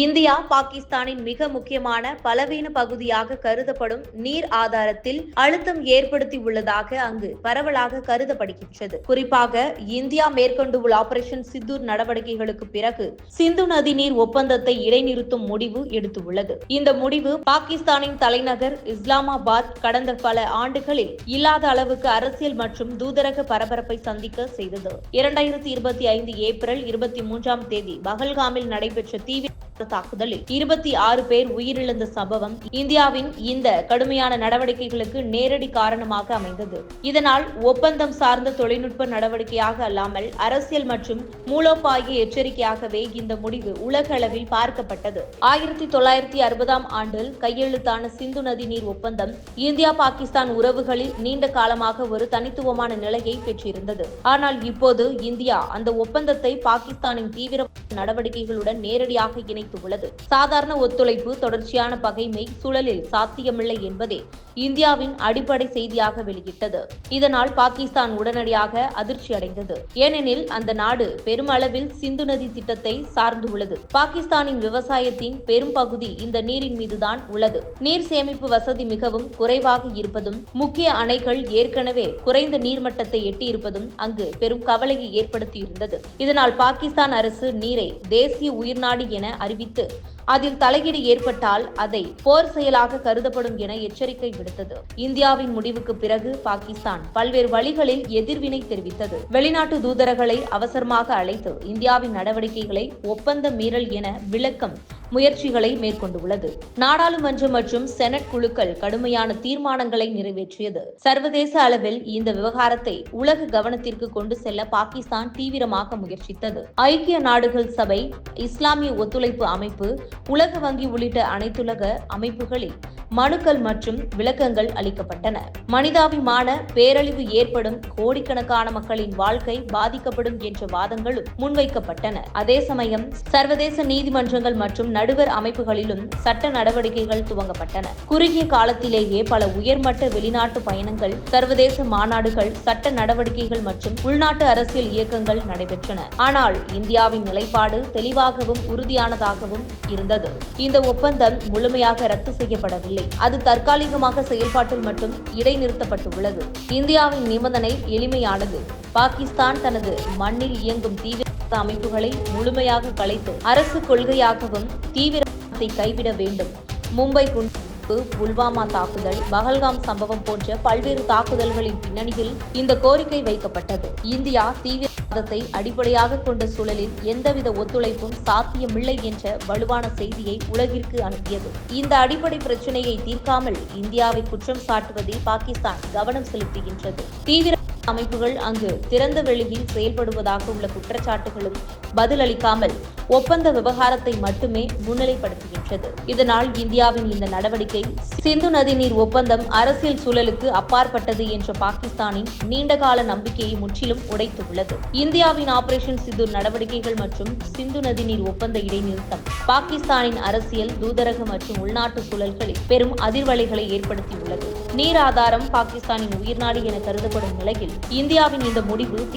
India பாகிஸ்தானின் மிக முக்கியமான பலவீன பகுதியாக கருதப்படும் நீர் ஆதாரத்தில் அழுத்தம் ஏற்படுத்தி உள்ளதாக அங்கு பரவலாக கருதப்படுகின்றது. குறிப்பாக இந்தியா மேற்கொண்டுள்ள ஆபரேஷன் சித்தூர் நடவடிக்கைகளுக்கு பிறகு சிந்து நதி நீர் ஒப்பந்தத்தை இடைநிறுத்தும் முடிவு எடுத்துள்ளது. இந்த முடிவு பாகிஸ்தானின் தலைநகர் இஸ்லாமாபாத் கடந்த பல ஆண்டுகளில் இல்லாத அளவுக்கு அரசியல் மற்றும் தூதரக பரபரப்பை சந்திக்க செய்தது. இரண்டாயிரத்தி இருபத்தி ஐந்து ஏப்ரல் இருபத்தி மூன்றாம் தேதி பகல்காமில் நடைபெற்ற தீவிர தாக்குதலில் இருபத்தி ஆறு பேர் உயிரிழந்த சம்பவம் இந்தியாவின் இந்த கடுமையான நடவடிக்கைகளுக்கு நேரடி காரணமாக அமைந்தது. இதனால் ஒப்பந்தம் சார்ந்த தொழில்நுட்ப நடவடிக்கையாக அல்லாமல் அரசியல் மற்றும் மூலோபாய எச்சரிக்கையாகவே இந்த முடிவு உலக அளவில் பார்க்கப்பட்டது. ஆயிரத்தி தொள்ளாயிரத்தி அறுபதாம் ஆண்டில் கையெழுத்தான சிந்து நதி நீர் ஒப்பந்தம் இந்தியா பாகிஸ்தான் உறவுகளில் நீண்ட காலமாக ஒரு தனித்துவமான நிலையை பெற்றிருந்தது. ஆனால் இப்போது இந்தியா அந்த ஒப்பந்தத்தை பாகிஸ்தானின் தீவிர நடவடிக்கைகளுடன் நேரடியாக வலியுறுத்தியுள்ளது சாதாரண ஒத்துழைப்பு தொடர்ச்சியான பகைமை சூழலில் சாத்தியமில்லை என்பதே இந்தியாவின் அடிப்படை செய்தியாக வெளியிட்டது. இதனால் பாகிஸ்தான் உடனடியாக அதிர்ச்சி அடைந்தது. ஏனெனில் அந்த நாடு பெருமளவில் சிந்து நதி திட்டத்தை சார்ந்துள்ளது. பாகிஸ்தானின் விவசாயத்தின் பெரும் பகுதி இந்த நீரின் மீதுதான் உள்ளது. நீர் சேமிப்பு வசதி மிகவும் குறைவாக இருப்பதும் முக்கிய அணைகள் ஏற்கனவே குறைந்த நீர்மட்டத்தை எட்டியிருப்பதும் அங்கு பெரும் கவலையை ஏற்படுத்தியிருந்தது. இதனால் பாகிஸ்தான் அரசு நீரை தேசிய உயிர்நாடு என அறிவித்து அதில் தலையீடு ஏற்பட்டால் அதை போர் செயலாக கருதப்படும் என எச்சரிக்கை விடுத்தது. இந்தியாவின் முடிவுக்கு பிறகு பாகிஸ்தான் பல்வேறு வழிகளில் எதிர்வினை தெரிவித்தது. வெளிநாட்டு தூதரகளை அவசரமாக அழைத்து இந்தியாவின் நடவடிக்கைகளை ஒப்பந்த மீறல் என விளக்கம் முயற்சிகளை மேற்கொண்டுள்ளது. நாடாளுமன்றம் மற்றும் செனட் குழுக்கள் கடுமையான தீர்மானங்களை நிறைவேற்றியது. சர்வதேச அளவில் இந்த விவகாரத்தை உலக கவனத்திற்கு கொண்டு செல்ல பாகிஸ்தான் தீவிரமாக முயற்சித்தது. ஐக்கிய நாடுகள் சபை இஸ்லாமிய ஒத்துழைப்பு அமைப்பு உலக வங்கி உள்ளிட்ட அனைத்துலக அமைப்புகளில் மனுக்கள் மற்றும் விளக்கங்கள் அளிக்கப்பட்டன. மனிதாபிமான பேரழிவு ஏற்படும் கோடிக்கணக்கான மக்களின் வாழ்க்கை பாதிக்கப்படும் என்ற வாதங்களும் முன்வைக்கப்பட்டன. அதே சமயம் சர்வதேச நீதிமன்றங்கள் மற்றும் நடுவர் அமைப்புகளிலும் சட்ட நடவடிக்கைகள் துவங்கப்பட்டன. குறுகிய காலத்திலேயே பல உயர்மட்ட வெளிநாட்டு பயணங்கள் சர்வதேச மாநாடுகள் சட்ட நடவடிக்கைகள் மற்றும் உள்நாட்டு அரசியல் இயக்கங்கள் நடைபெற்றன. ஆனால் இந்தியாவின் நிலைப்பாடு தெளிவாகவும் உறுதியானதாகவும் இருந்தது. இந்த ஒப்பந்தம் முழுமையாக ரத்து செய்யப்படவில்லை. அது தற்காலிகமாக செயல்பாட்டில் மட்டும் இடைநிறுத்தப்பட்டுள்ளது. இந்தியாவின் நிபந்தனை எளிமையானது. பாகிஸ்தான் தனது மண்ணில் இயங்கும் தீவிர அமைப்புகளை முழுமையாக கலைத்து அரசு கொள்கையாகவும் தீவிரத்தை கைவிட வேண்டும். மும்பை குண்டு புல்வாமா தாக்குதல் பகல்காம் சம்பவம் போன்ற பல்வேறு தாக்குதல்களின் பின்னணியில் இந்த கோரிக்கை வைக்கப்பட்டது. இந்தியா தீவிர தீவிரவாதத்தை அடிப்படையாக கொண்ட சூழலில் எந்தவித ஒத்துழைப்பும் சாத்தியமில்லை என்ற வலுவான செய்தியை உலகிற்கு அனுப்பியது. இந்த அடிப்படை பிரச்சனையை தீர்க்காமல் இந்தியாவை குற்றம் சாட்டுவதில் பாகிஸ்தான் கவனம் செலுத்துகின்றது. தீவிர அமைப்புகள் அங்கு திறந்த வெளியில் செயல்படுவதாக உள்ள குற்றச்சாட்டுகளும் பதிலளிக்காமல் ஒப்பந்த விவகாரத்தை மட்டுமே முன்னிலைப்படுத்துகின்றது. இதனால் இந்தியாவின் இந்த நடவடிக்கை சிந்து நதி நீர் ஒப்பந்தம் அரசியல் சூழலுக்கு அப்பாற்பட்டது என்ற பாகிஸ்தானின் நீண்டகால நம்பிக்கையை முற்றிலும் உடைத்துள்ளது. இந்தியாவின் ஆபரேஷன் சிந்து நடவடிக்கைகள் மற்றும் சிந்து நதி நீர் ஒப்பந்த இடைநிறுத்தம் பாகிஸ்தானின் அரசியல் தூதரக மற்றும் உள்நாட்டு சூழல்களில் பெரும் அதிர்வலைகளை ஏற்படுத்தியுள்ளது. நீர் ஆதாரம் பாகிஸ்தானின் உயிர்நாடு என கருதப்படும் நிலையில் இந்தியாவின் இந்த முடிவு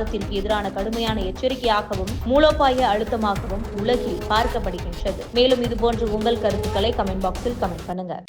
தீவிரவாதத்திற்கு எதிரான கடுமையான எச்சரிக்கையாகவும் மூலோபாய அழுத்தமாகவும் உலகில் பார்க்கப்படுகின்றது. மேலும் இதுபோன்ற உங்கள் கருத்துக்களை கமெண்ட் பாக்ஸில் கமெண்ட் பண்ணுங்க.